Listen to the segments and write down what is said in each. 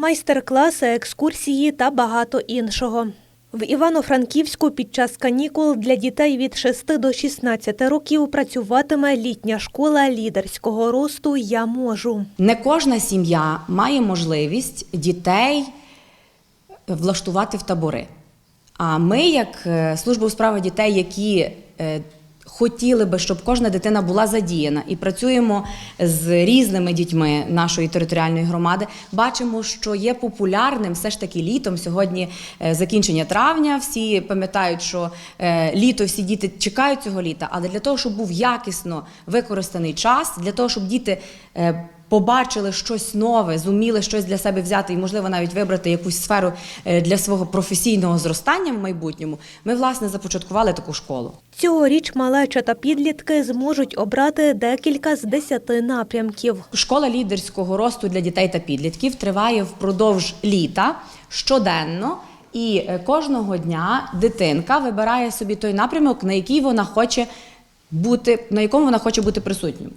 майстер-класи, екскурсії та багато іншого. В Івано-Франківську під час канікул для дітей від 6 до 16 років працюватиме літня школа лідерського росту Я можу. Не кожна сім'я має можливість дітей влаштувати в табори. А ми, як е, служба у справах дітей, які е, хотіли би, щоб кожна дитина була задіяна, і працюємо з різними дітьми нашої територіальної громади, бачимо, що є популярним все ж таки літом. Сьогодні е, закінчення травня. Всі пам'ятають, що е, літо всі діти чекають цього літа, але для того, щоб був якісно використаний час, для того, щоб діти. Побачили щось нове, зуміли щось для себе взяти і, можливо, навіть вибрати якусь сферу е, для свого професійного зростання в майбутньому, ми власне започаткували таку школу. Цьогоріч малеча та підлітки зможуть обрати декілька з десяти напрямків. Школа лідерського росту для дітей та підлітків триває впродовж літа щоденно. І е, кожного дня дитинка вибирає собі той напрямок, на який вона хоче бути, на якому вона хоче бути присутньою.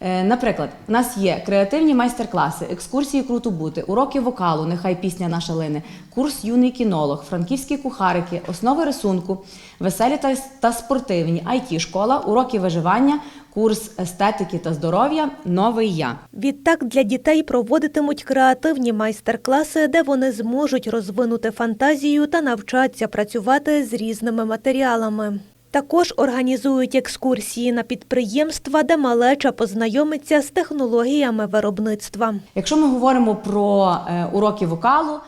Е, Наприклад, у нас є креативні майстер-класи, екскурсії круто бути, уроки вокалу, нехай пісня наша лине, курс юний кінолог, франківські кухарики, основи рисунку, веселі та, спортивні, it школа, уроки виживання, курс естетики та здоров'я, новий я. Відтак для дітей проводитимуть креативні майстер-класи, де вони зможуть розвинути фантазію та навчаться працювати з різними матеріалами. Також організують екскурсії на підприємства, де малеча познайомиться з технологіями виробництва. Якщо ми говоримо про е, уроки вокалу,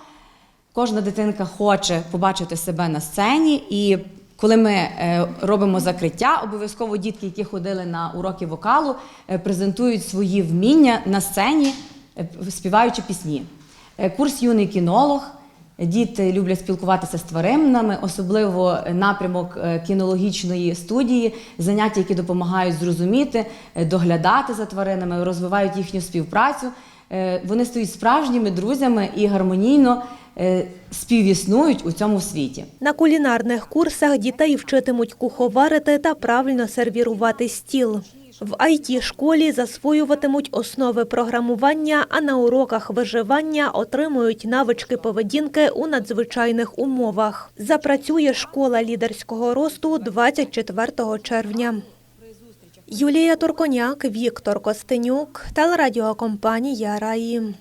кожна дитинка хоче побачити себе на сцені, і коли ми е, робимо закриття, обов'язково дітки, які ходили на уроки вокалу, е, презентують свої вміння на сцені, співаючи пісні. Курс юний кінолог. Діти люблять спілкуватися з тваринами, особливо напрямок е, кінологічної студії, заняття, які допомагають зрозуміти, е, доглядати за тваринами, розвивають їхню співпрацю. Е, Вони стають справжніми друзями і гармонійно співіснують у цьому світі. На кулінарних курсах дітей вчитимуть куховарити та правильно сервірувати стіл. В it школі засвоюватимуть основи програмування, а на уроках виживання отримують навички поведінки у надзвичайних умовах. Запрацює школа лідерського росту 24 червня. Юлія Турконяк, Віктор Костенюк, телерадіокомпанія Раї.